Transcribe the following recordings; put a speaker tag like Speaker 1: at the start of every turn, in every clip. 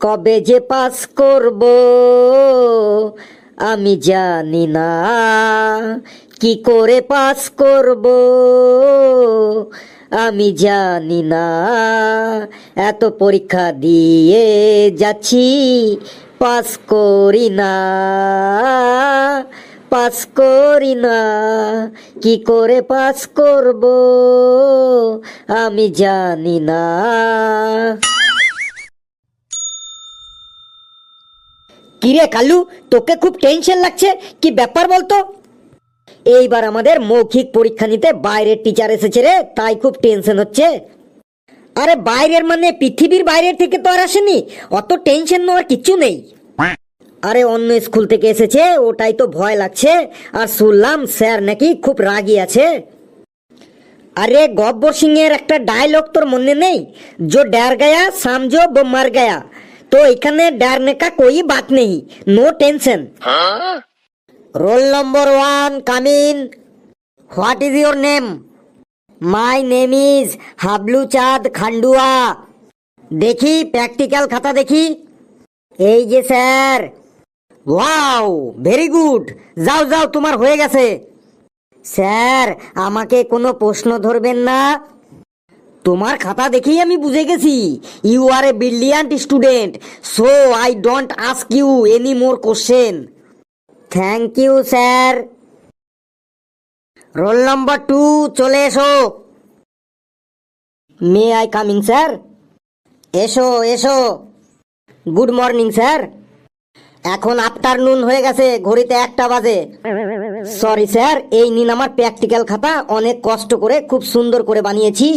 Speaker 1: কবে যে পাস করব, আমি জানি না। কি করে পাস করব, আমি জানি না। এত পরীক্ষা দিয়ে যাচ্ছি, পাস করি না, পাস করি না। কি করে পাস করব, আমি জানি না। কিরে কালু, তোকে খুব টেনশন লাগছে? কি ব্যাপার বলতো? এইবার আমাদের মৌখিক পরীক্ষা নিতে বাইরের টিচার এসেছে রে, তাই খুব টেনশন হচ্ছে। আরে বাইরের মানে পৃথিবীর বাইরের থেকে তো আর আসেনি, অত টেনশন নেওয়ার কিচ্ছু নেই। আরে অন্য স্কুল থেকে এসেছে, ওটাই তো ভয় লাগছে, আর শুনলাম স্যার নাকি খুব রাগি আছে। আরে গব্বর সিং এর একটা ডায়লগ তোর মনে নেই? জো ড্যার গায়া, সামজো ব মার গায়া। तो এখানে डरने का कोई बात नहीं no tension roll number one coming what is your name my name is Hablu Chand Khandua দেখি প্র্যাকটিক্যাল খাতা দেখি এই যে স্যার ওয়াও ভেরি গুড যাও যাও তোমার হয়ে গেছে স্যার আমাকে কোনো প্রশ্ন ধরবেন না তোমার খাতা দেখেই আমি বুঝে গেছি। You are a brilliant student so I don't ask you any more question thank you sir roll number two চলে এসো। মে আই কামিং স্যার এসো এসো। গুড মর্নিং স্যার এখন আফটারনুন হয়ে গেছে, ঘড়িতে একটা বাজে। সরি স্যার এই নিন আমার প্র্যাকটিক্যাল খাতা, অনেক কষ্ট করে, খুব সুন্দর করে বানিয়েছি।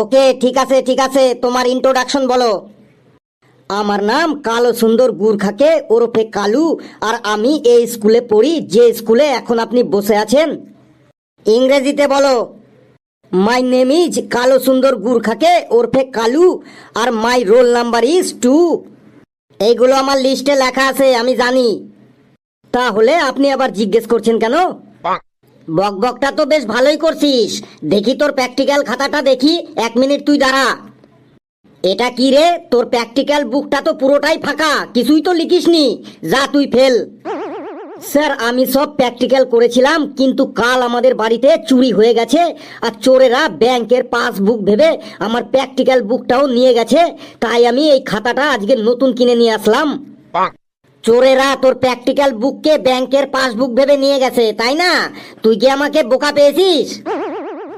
Speaker 1: ওকে, ঠিক আছে ঠিক আছে, তোমার ইন্ট্রোডাকশন বলো। আমার নাম কালো সুন্দর গুরখাকে ওরফে কালু, আর আমি এই স্কুলে পড়ি, যে স্কুলে এখন আপনি বসে আছেন। ইংরেজিতে বলো। মাই নেম ইজ কালো সুন্দর গুরখাকে ওরফে কালু, আর my roll number is two এইগুলো আমার লিস্টে লেখা আছে, আমি জানি। তাহলে আপনি আবার জিজ্ঞেস করছেন কেন? বক বকটা তো বেশ ভালোই করছিস। দেখি তোর প্র্যাকটিক্যাল খাতাটা দেখি, এক মিনিট তুই দাঁড়া। এটা কি রে? তোর প্র্যাকটিক্যাল বুকটা তো পুরোটাই ফাঁকা, কিছুই তো লিখিসনি। যা তুই ফেল। স্যার, আমি সব প্র্যাকটিক্যাল করেছিলাম, কিন্তু কাল আমাদের বাড়িতে চুরি হয়ে গেছে, আর চোরেরা ব্যাংকের পাসবুক ভেবে আমার প্র্যাকটিক্যাল বুকটাও নিয়ে গেছে, তাই আমি এই খাতাটা আজকে নতুন কিনে নিয়ে আসলাম। চোরেরা তোর প্র্যাকটিক্যাল বুককে ব্যাংকের পাসবুক ভেবে নিয়ে গেছে তাই না? তুই কি আমাকে বোকা পেয়েছিস?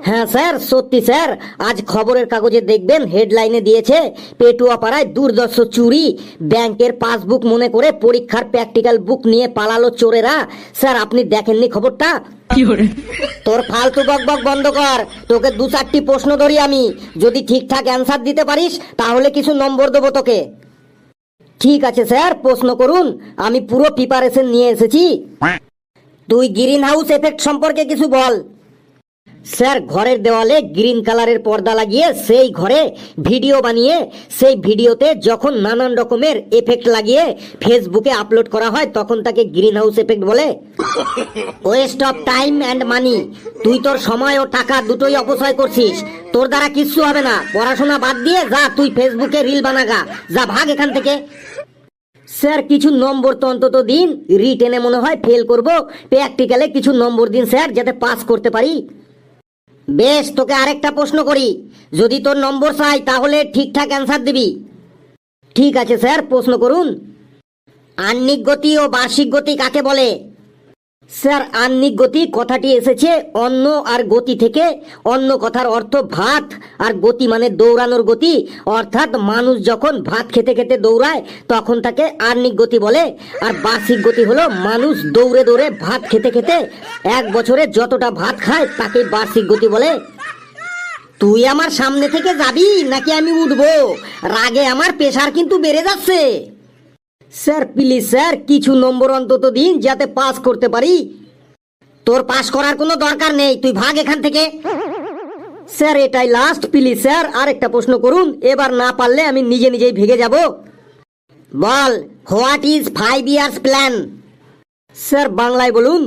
Speaker 1: হ্যাঁ স্যার সত্যি স্যার। আজ খবরের কাগজে দেখবেন হেডলাইনে দিয়েছে পেটুয়া পাড়ায় দুর্দর্শ চুরি। ব্যাংকের পাসবুক মনে করে পরীক্ষার প্র্যাকটিক্যাল বুক নিয়ে পালালো চোরেরা। স্যার আপনি দেখেননি খবরটা? তোর ফালতু বক বক বন্ধ কর। তোকে দু চারটি প্রশ্ন ধরি আমি। যদি ঠিকঠাক অ্যান্সার দিতে পারিস তাহলে কিছু নম্বর দেবো তোকে। ঠিক আছে, স্যার, প্রশ্ন করুন। আমি পুরো প্রিপারেশন নিয়ে এসেছি। তুই গ্রিন হাউস এফেক্ট সম্পর্কে কিছু বল। স্যার, ঘরের দেওয়ালে গ্রিন কালারের পর্দা লাগিয়ে সেই ঘরে ভিডিও বানিয়ে, সেই ভিডিওতে যখন নানান রকমের এফেক্ট লাগিয়ে ফেসবুকে আপলোড করা হয়, তখন তাকে গ্রিন হাউস এফেক্ট বলে। Waste of time and money তুই তোর সময় ও টাকা দুটোই অপচয় করছিস। তোর দ্বারা কিচ্ছু হবে না। পড়াশোনা বাদ দিয়ে যা, তুই ফেসবুকে রিল বানাগা। যা ভাগ এখান থেকে। স্যার, কিছু নম্বর তো অন্তত দিন। রিটেনে মনে হয় ফেল করব। প্র্যাকটিক্যালে কিছু নম্বর দিন, স্যার, যাতে পাস করতে পারি। বেশ, তোকে আরেকটা প্রশ্ন করি। যদি তোর নম্বর চাই, তাহলে ঠিকঠাক অ্যান্সার দিবি। ঠিক আছে, স্যার, প্রশ্ন করুন। আহ্নিক গতি ও বার্ষিক গতি কাকে বলে? স্যার আহ্নিক গতি, কথাটি এসেছে অন্ন আর গতি থেকে। অন্য কথার অর্থ ভাত, আর গতি মানে দৌড়ানোর গতি। অর্থাৎ মানুষ যখন ভাত খেতে খেতে দৌড়ায়, তখন তাকে আহ্নিক গতি বলে। আর বার্ষিক গতি হলো মানুষ দৌড়ে দৌড়ে ভাত খেতে খেতে এক বছরে যতটা ভাত খায় তাকে বার্ষিক গতি বলে। তুই আমার সামনে থেকে যাবি, নাকি আমি উঠবো? রাগে আমার প্রেশার কিন্তু বেড়ে যাচ্ছে। স্যার, প্লিজ স্যার, কিছু নম্বর অন্তত দিন যাতে পাস করতে পারি। তোর পাস করার কোনো দরকার নেই, তুই ভাগ এখান থেকে। স্যার, এটাই লাস্ট প্লিজ স্যার আর একটা প্রশ্ন করুন। এবার না পারলে আমি নিজে নিজেই ভেগে যাব। বল what is five years plan sir, বাংলায় বলুন।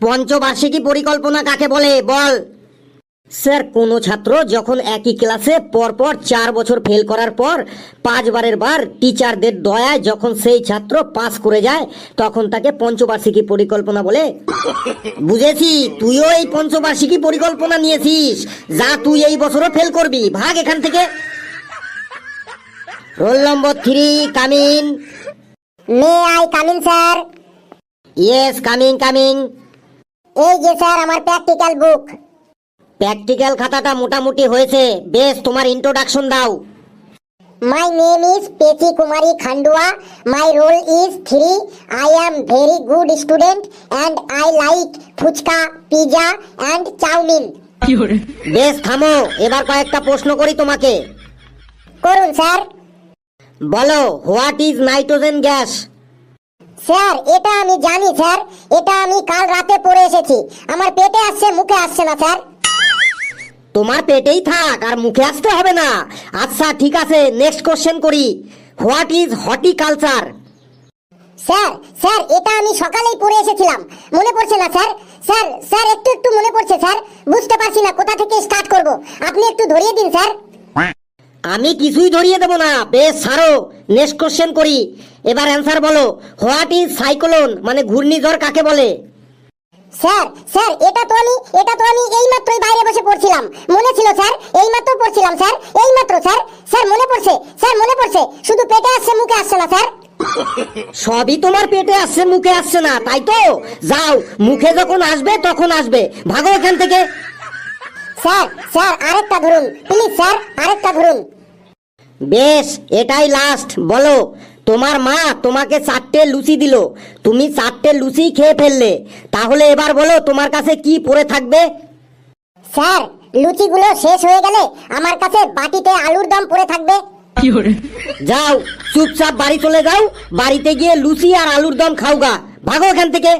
Speaker 1: পঞ্চবার্ষিকী পরিকল্পনা কাকে বলে? বল। স্যার কোনো ছাত্র যখন একই ক্লাসে পরপর চার বছর ফেল করার পর পাঁচবারের বার টিচারদের দয়ায় যখন সেই ছাত্র পাস করে যায় তখন তাকে পঞ্চবার্ষিকী পরিকল্পনা বলে। বুঝেছি তুইও এই পঞ্চবার্ষিকী পরিকল্পনা নিয়েছিস। যা তুই এই বছরও ফেল করবি। ভাগ এখান থেকে। Roll number three
Speaker 2: come in. May I
Speaker 1: come in sir. Yes coming coming
Speaker 2: এই যে স্যার আমার প্র্যাকটিক্যাল বুক।
Speaker 1: প্র্যাকটিক্যাল খাতাটা মোটামুটি হয়েছে। বেশ তোমার ইন্ট্রোডাকশন দাও।
Speaker 2: My name is Pechi Kumari Khandua my roll is three I am very good student and I like fuchka pizza and chow mein
Speaker 1: বেশ থামো। এবার কয়েকটা প্রশ্ন করি তোমাকে।
Speaker 2: করুন স্যার।
Speaker 1: বলো what is nitrogen gas
Speaker 2: sir এটা আমি জানি স্যার। এটা আমি কাল রাতে পড়ে এসেছি। আমার পেটে আসছে মুখে আসছে না স্যার।
Speaker 1: তোমার পেটেই থাক আর মুখে আসতে হবে না। আচ্ছা ঠিক আছে নেক্সট কোশ্চেন করি। What is horticulture
Speaker 2: sir sir এটা আমি সকালেই পড়ে এসেছিলাম। মনে পড়ছে না স্যার? স্যার স্যার একটু একটু মনে পড়ছে স্যার। বুঝতে পারছি না কোথা থেকে স্টার্ট করব? আপনি একটু ধরিয়ে দিন স্যার।
Speaker 1: আমি কিছুই ধরিয়ে দেবো না। বেশ ছাড়ো। নেক্সট কোশ্চেন করি। এবার অ্যান্সার বলো। হোয়াট ইজ সাইক্লোন মানে ঘূর্ণিঝড় কাকে বলে?
Speaker 2: স্যার স্যার এটা তো আমি এটা তো আমি এইমাত্রই বাইরে বসে পড়ছিলাম। মনে ছিল স্যার এইমাত্র পড়ছিলাম স্যার এইমাত্র স্যার স্যার মনে পড়ছে স্যার মনে পড়ছে শুধু পেটে আসছে মুখে আসছে না স্যার।
Speaker 1: সবই তোমার পেটে আসছে মুখে আসছে না তাই তো? যাও মুখে যখন আসবে তখন আসবে। ভাগো এখান থেকে।
Speaker 2: স্যার স্যার আরেকটা ধরুন প্লিজ স্যার আরেকটা ধরুন।
Speaker 1: বেশ এটাই লাস্ট বলো। তোমার মা তোমাকে চারটে লুচি দিল। তুমি চারটে লুচি খেয়ে ফেললে। তাহলে এবার বলো তোমার কাছে কি পড়ে থাকবে?
Speaker 2: স্যার লুচিগুলো শেষ হয়ে গেলে আমার কাছে বাটিতে আলুর দম পড়ে থাকবে।
Speaker 1: যাও চুপচাপ বাড়ি চলে যাও। বাড়িতে গিয়ে লুচি আর আলুর দম খাওগা। ভাগো এখান থেকে।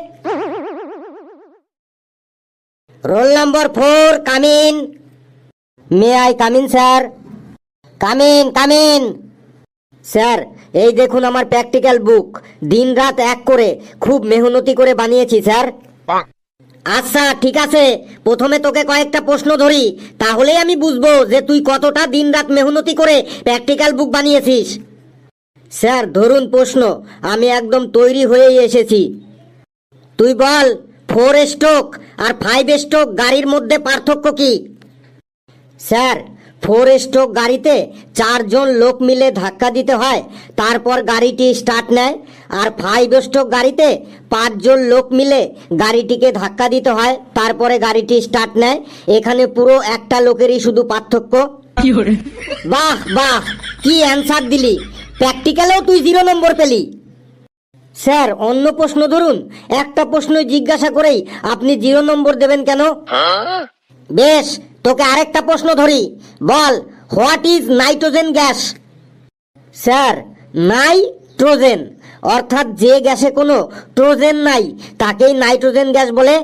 Speaker 1: Roll number four come in. May I come in sir come in come in sir এই দেখুন আমার প্র্যাকটিক্যাল বুক। দিন রাত এক করে খুব মেহনতি করে বানিয়েছি স্যার। আচ্ছা ঠিক আছে। প্রথমে তোকে কয়েকটা প্রশ্ন ধরি। তাহলেই আমি বুঝব যে তুই কতটা দিন রাত মেহনতি করে প্র্যাকটিক্যাল বুক বানিয়েছিস। স্যার ধরুন প্রশ্ন। আমি একদম তৈরি হয়েই এসেছি। তুই বল ফোর স্ট্রোক আর ফাইভ স্ট্রোক গাড়ির মধ্যে পার্থক্য কি? স্যার ফোর স্ট্রোক গাড়িতে চারজন লোক মিলে ধাক্কা দিতে হয়। তারপর গাড়িটি স্টার্ট নেয় আর ফাইভ স্ট্রোক গাড়িতে পাঁচজন লোক মিলে গাড়িটিকে ধাক্কা দিতে হয়। তারপরে গাড়িটি স্টার্ট নেয়। এখানে পুরো একটা লোকেরই শুধু পার্থক্য। বাহ বাহ কি অ্যান্সার দিলি। প্র্যাকটিক্যালেও তুই জিরো নম্বর পেলি। স্যার অন্য প্রশ্ন ধরুন। একটা প্রশ্ন জিজ্ঞাসা করেই আপনি জিরো নম্বর দেবেন কেন? বেশ তোকে আরেকটা প্রশ্ন ধরি। বল, what is nitrogen gas? Sir, nitrogen. অর্থাৎ যে গ্যাসে কোনো ট্রোজেন নাই, তাকেই নাইট্রোজেন গ্যাস বলে।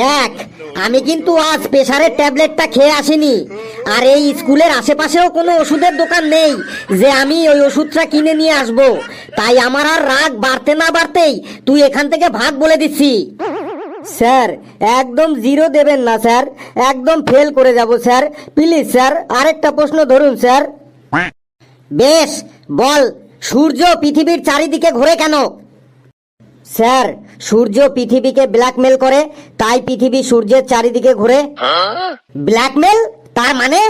Speaker 1: দেখ, আমি কিন্তু আজ প্রেশারের ট্যাবলেটটা খেয়ে আসিনি। আর এই স্কুলের আশেপাশেও কোনো ওষুধের দোকান নেই যে আমি ওই ওষুধটা কিনে নিয়ে আসব। তাই আমার আর রাগ বাড়তে না বাড়তেই তুই এখান থেকে ভাগ বলে দিচ্ছি। স্যার একদম জিরো দেবেন না স্যার। একদম ফেল করে যাব স্যার। প্লিজ স্যার আরেকটা প্রশ্ন ধরুন স্যার। বেশ বল সূর্য পৃথিবীর চারিদিকে ঘোরে কেন? স্যার সূর্য পৃথিবীকে ব্ল্যাকমেল করে তাই পৃথিবী সূর্যের চারিদিকে ঘুরে। ব্ল্যাকমেল তার মানে?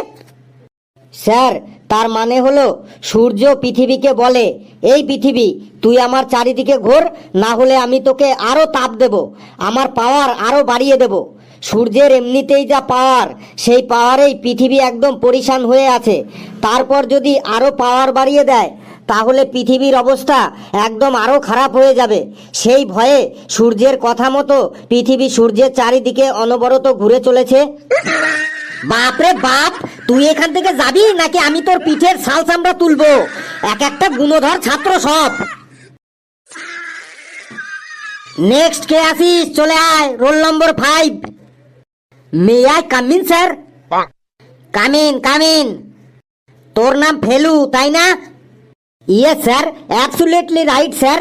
Speaker 1: স্যার, তার মানে হলো সূর্য পৃথিবীকে বলে, এই পৃথিবী, তুই আমার চারিদিকে ঘোর, না হলে আমি তোকে আরও তাপ দেব, আমার পাওয়ার আরও বাড়িয়ে দেব। সূর্যের এমনিতেই যা পাওয়ার, সেই পাওয়ারেই পৃথিবী একদম পরিশান হয়ে আছে। তারপর যদি আরও পাওয়ার বাড়িয়ে দেয়, তাহলে পৃথিবীর অবস্থা একদম আরও খারাপ হয়ে যাবে। সেই ভয়ে সূর্যের কথা মতো পৃথিবী সূর্যের চারিদিকে অনবরত ঘুরে চলেছে। বাপরে বাপ তুই এখান থেকে যাবি নাকি আমি তোর পিঠের শাল চামড়া তুলবো? এক একটা গুণধর ছাত্র সব। নেক্সট কে আসিস চলে আয় roll number five may I come in sir come in come in তোর নাম ফেলু তাই না? Yes sir absolutely right sir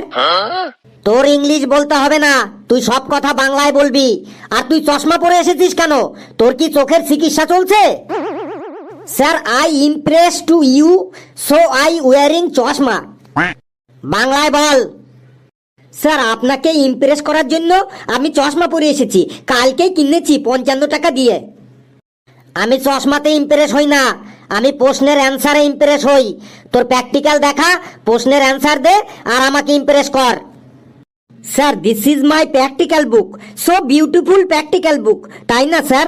Speaker 1: তোর ইংলিশ বলতে হবে না। তুই সব কথা বাংলায় বলবি। আর তুই চশমা পরে এসেছিস কেন? তোর কি চোখের চিকিৎসা চলছে? Sir I impress to you so I wearing চশমা। বাংলায় বল। স্যার, আপনাকে ইমপ্রেস করার জন্য আমি চশমা পরে এসেছি। কালকেই কিনেছি পঞ্চান্ন টাকা দিয়ে। আমি চশমাতে ইমপ্রেস হই না। আমি প্রশ্নের অ্যান্সারে ইমপ্রেস হই। তোর প্র্যাকটিক্যাল দেখা, প্রশ্নের অ্যান্সার দে, আর আমাকে ইমপ্রেস কর। Sir this is my practical book so beautiful practical book তাই না স্যার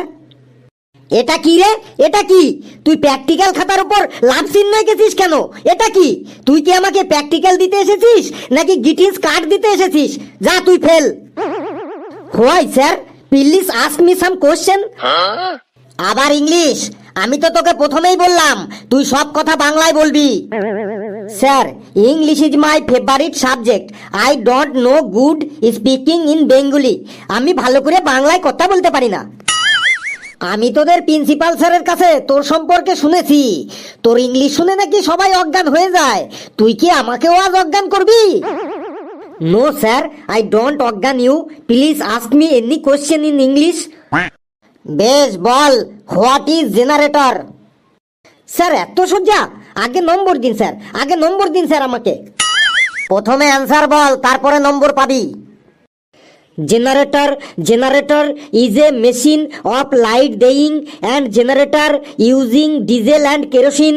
Speaker 1: এটা কি রে? এটা কি? তুই প্র্যাকটিক্যাল খাতার উপর লাভ চিহ্ন এঁকেছিস কেন? এটা কি? তুই কি আমাকে প্র্যাকটিক্যাল দিতে এসেছিস? নাকি গিটিংস কার্ড দিতে এসেছিস? যা তুই fail. Why sir please ask me some question আবার ইংলিশ আমি তো তোকে প্রথমেই বললাম, তুই সব কথা বাংলায় বলবি। Sir English is my favourite subject I don't know good speaking in Bengali আমি ভালো করে বাংলায় কথা বলতে পারি না। আমি তোদের প্রিন্সিপাল স্যারের কাছে তোর সম্পর্কে শুনেছি। তোর ইংলিশ শুনে নাকি সবাই অজ্ঞান হয়ে যায়? তুই কি আমাকেও আজ অজ্ঞান করবি? নো স্যার আই ডোন্ট অজ্ঞান you please ask me any question in English বেশ বল, হোয়াট ইজ জেনারেটর? স্যার, এত সজ্জা আগে নম্বর দিন, স্যার। আগে নম্বর দিন, স্যার, আমাকে। প্রথমে অ্যান্সার বল, তারপরে নম্বর পাবি। Generator generator is a machine of light দেইং and generator using diesel and kerosene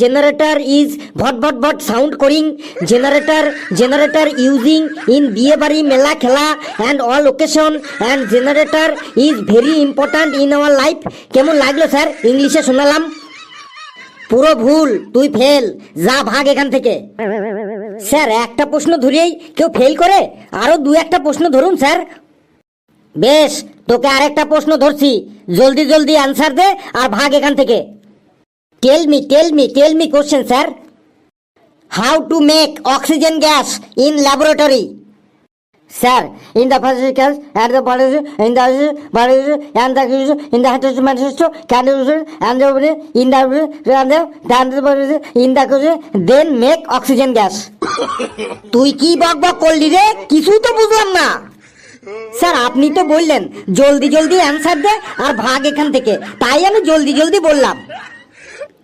Speaker 1: generator is ভট ভট ভট সাউন্ড করিং জেনারেটর জেনারেটর ইউজিং ইন বিয়ে বাড়ি মেলা খেলা and all occasion and generator is very important in our life কেমন লাগল sir ইংলিশে শোনালাম পুরো ভুল, তুই ফেল যা ভাগ এখান থেকে। স্যার, একটা প্রশ্ন ধরিয়েই কেউ ফেল করে? আরও দু একটা প্রশ্ন ধরুন, স্যার। বেশ, তোকে আরেকটা প্রশ্ন ধরছি। জলদি জলদি অ্যান্সার দে আর ভাগ এখান থেকে। Tell me tell me tell me question sir. How to make oxygen gas in laboratory sir in the physicals and the bodies in the bodies and the in the manifesto can use and the in the and the and the bodies in the then make oxygen gas তুই কি বক বক করলি রে কিছুই তো বুঝলাম না স্যার আপনি তো বললেন জলদি জলদি অ্যান্সার দে আর ভাগ এখান থেকে তাই আমি জলদি জলদি বললাম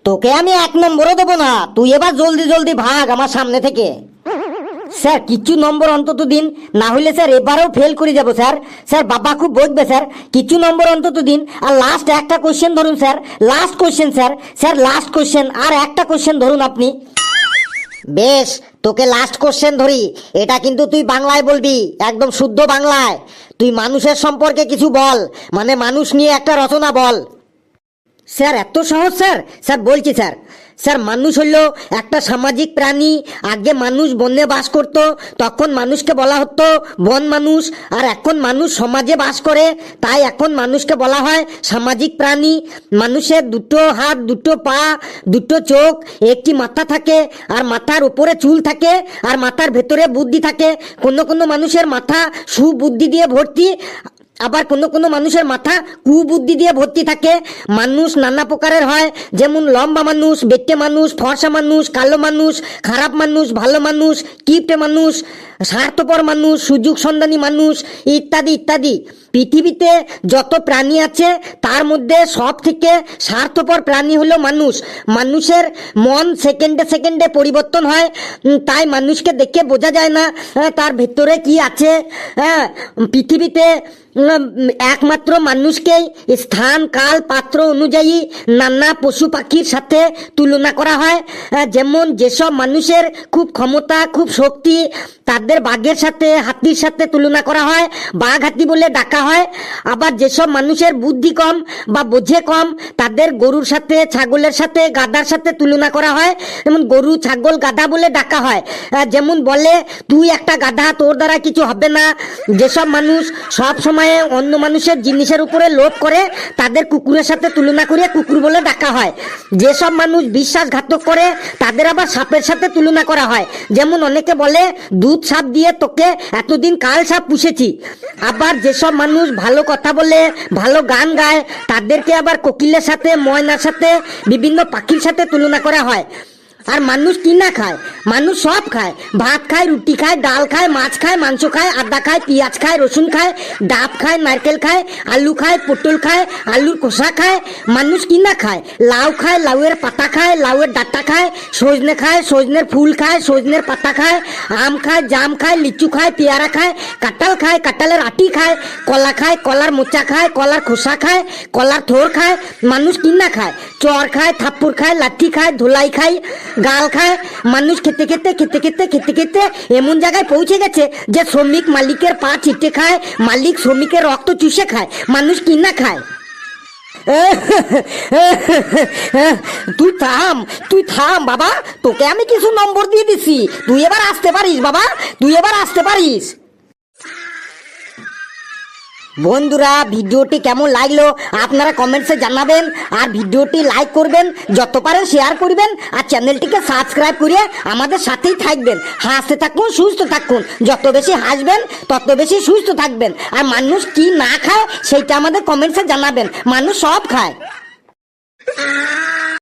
Speaker 1: তোকে আমি এক নম্বরও দেবো না তুই এবার জলদি জলদি ভাগ আমার সামনে থেকে স্যার, কিছু নম্বর অন্তত দিন, না হলে স্যার এবারেও ফেল করে যাব, স্যার। স্যার, বাবা খুব বকবে, স্যার। কিছু নম্বর অন্তত দিন, আর লাস্ট একটা কোশ্চেন ধরুন, sir. Last question sir. Sir last question আর একটা কোশ্চেন ধরুন আপনি। বেশ, তোকে লাস্ট কোশ্চেন ধরি। এটা কিন্তু তুই বাংলায় বলবি, একদম শুদ্ধ বাংলায়। তুই মানুষের সম্পর্কে কিছু বল মানে মানুষ নিয়ে একটা রচনা বল। স্যার, এত সহজ, স্যার। স্যার, বলছি, স্যার। স্যার, মানুষ হলো একটা সামাজিক প্রাণী। আগে মানুষ বনে বাস করত, তখন মানুষকে বলা হতো বন মানুষ। আর এখন মানুষ সমাজে বাস করে, তাই এখন মানুষকে বলা হয় সামাজিক প্রাণী। মানুষের দুটো হাত, দুটো পা, দুটো চোখ, একটি মাথা থাকে, আর মাথার উপরে চুল থাকে, আর মাথার ভেতরে বুদ্ধি থাকে। কোনো কোনো মানুষের মাথা সুবুদ্ধি দিয়ে ভর্তি আবার কোনো কোনো মানুষের মাথা কুবুদ্ধি দিয়ে ভর্তি থাকে। মানুষ নানা প্রকারের হয়, যেমন লম্বা মানুষ, বেটে মানুষ, ফর্সা মানুষ, কালো মানুষ, খারাপ মানুষ, ভালো মানুষ, কিপ্টে মানুষ, স্বার্থপর মানুষ, সুযোগ সন্ধানী মানুষ, ইত্যাদি ইত্যাদি। পৃথিবীতে যত প্রাণী আছে, তার মধ্যে সব থেকে স্বার্থপর প্রাণী হলো মানুষ। মানুষের মন সেকেন্ডে সেকেন্ডে পরিবর্তন হয় তাই মানুষকে দেখে বোঝা যায় না তার ভেতরে কি আছে। হ্যাঁ পৃথিবীতে একমাত্র মানুষকেই স্থান, কাল, পাত্র অনুযায়ী নানা পশু পাখির সাথে তুলনা করা হয়। যেমন যেসব মানুষের খুব ক্ষমতা, খুব শক্তি, তাদের বাঘের সাথে, হাতির সাথে তুলনা করা হয়। বাঘ, হাতি বলে ডাকা হয়। আবার যেসব মানুষের বুদ্ধি কম বা বোঝে কম, তাদের গরুর সাথে, ছাগলের সাথে, গাদার সাথে তুলনা করা হয়। যেমন গরু, ছাগল, গাধা বলে ডাকা হয়। যেমন বলে, তুই একটা গাধা, তোর দ্বারা কিছু হবে না। যেসব মানুষ সব সময়ে অন্য মানুষের জিনিসের উপরে লোভ করে তাদের কুকুরের সাথে তুলনা করে কুকুর বলে ডাকা হয়। যেসব মানুষ বিশ্বাসঘাতক করে, তাদের আবার সাপের সাথে তুলনা করা হয়। যেমন অনেকে বলে, দুধ সাপ দিয়ে তোকে এতদিন কাল সাপ পুষেছি। আবার যেসব মানুষ ভালো কথা বলে, ভালো গান গায়, তাদেরকে আবার কোকিলের সাথে, ময়নার সাথে, বিভিন্ন পাখির সাথে তুলনা করা হয়। আর মানুষ কি না খায়? মানুষ সব খায়। ভাত খায়, রুটি খায়, ডাল খায়, মাছ খায়, মাংস খায়, আদা খায়, পেঁয়াজ খায়, রসুন খায়, ডাব খায়, নারকেল খায়, আলু খায়, পটল খায়, আলুর খোসা খায়। মানুষ কি না খায়? লাউ খায়, লাউয়ের পাতা খায়, লাউয়ের ডাঁটা খায়, সজনে খায়, সজনের ফুল খায়, সজনের পাতা খায়, আম খায়, জাম খায়, লিচু খায়, পেয়ারা খায়, কাঁঠাল খায়, কাঁঠালের আটি খায়, কলা খায়, কলার মোচা খায়, কলার খোসা খায়, কলার থোর খায়। মানুষ কি না খায়? চর খায়, থাপ্পড় খায়, লাঠি খায়, ধোলাই খায় গাল খায় মানুষ খেতে খেতে খেতে খেতে খেতে খেতে এমন জায়গায় পৌঁছে গেছে যে শ্রমিক মালিকের পা চিটে খায়, মালিক শ্রমিকের রক্ত চুষে খায়, মানুষ কি না খায়। তুই থাম তুই থাম বাবা, তোকে আমি কিছু নম্বর দিয়ে দিছি। তুই এবার আসতে পারিস বাবা, তুই এবার আসতে পারিস। বন্ধুরা, ভিডিওটি কেমন লাগল আপনারা কমেন্টসে জানাবেন আর ভিডিওটি লাইক করবেন, যত পারেন শেয়ার করবেন আর চ্যানেলটিকে সাবস্ক্রাইব করে আমাদের সাথেই থাকবেন। হাসতে থাকুন, সুস্থ থাকুন। যত বেশি হাসবেন, তত বেশি সুস্থ থাকবেন। আর মানুষ কি না খায়, সেইটা আমাদের কমেন্টসে জানাবেন। মানুষ সব খায়।